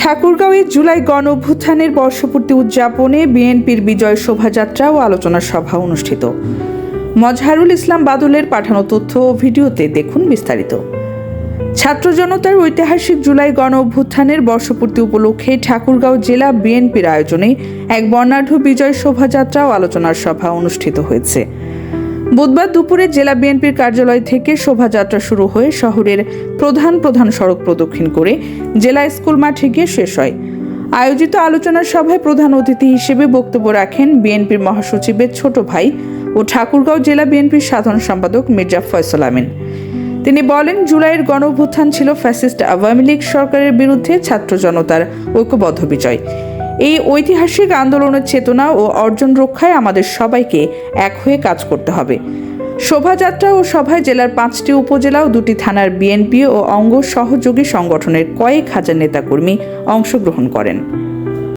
ঠাকুরগাঁওয়ে জুলাই গণ অভ্যুত্থানের বর্ষপূর্তি উদযাপনে বিএনপির বিজয় শোভাযাত্রা ও আলোচনা সভা অনুষ্ঠিত। মজহারুল ইসলাম বাদলের পাঠানো তথ্য ও ভিডিওতে দেখুন বিস্তারিত। ছাত্র জনতার ঐতিহাসিক জুলাই গণ অভ্যুত্থানের বর্ষপূর্তি উপলক্ষে ঠাকুরগাঁও জেলা বিএনপির আয়োজনে এক বর্ণাঢ্য বিজয় শোভাযাত্রা ও আলোচনার সভা অনুষ্ঠিত হয়েছে। বুধবার দুপুরে জেলা বিএনপির কার্যালয় থেকে শোভাযাত্রা শুরু হয়ে শহরের প্রধান প্রধান সড়ক প্রদক্ষিণ করে জেলা স্কুল মাঠে গিয়ে শেষ হয়। আয়োজিত আলোচনা সভায় প্রধান অতিথি হিসেবে বক্তব্য রাখেন বিএনপির মহাসচিবের ছোট ভাই ও ঠাকুরগাঁও জেলা বিএনপির সাধারণ সম্পাদক মির্জা ফয়সল আমিন। তিনি বলেন, জুলাইয়ের গণঅভ্যুত্থান ছিল ফ্যাসিস্ট আওয়ামী লীগ সরকারের বিরুদ্ধে ছাত্র জনতার ঐক্যবদ্ধ বিজয়। এই ঐতিহাসিক আন্দোলনের চেতনা ও অর্জন রক্ষায় আমাদের সবাইকে এক হয়ে কাজ করতে হবে। শোভাযাত্রা ও সভায় জেলার পাঁচটি উপজেলা ও দুটি থানার বিএনপি ও অঙ্গ সহযোগী সংগঠনের কয়েক হাজার নেতাকর্মী অংশগ্রহণ করেন।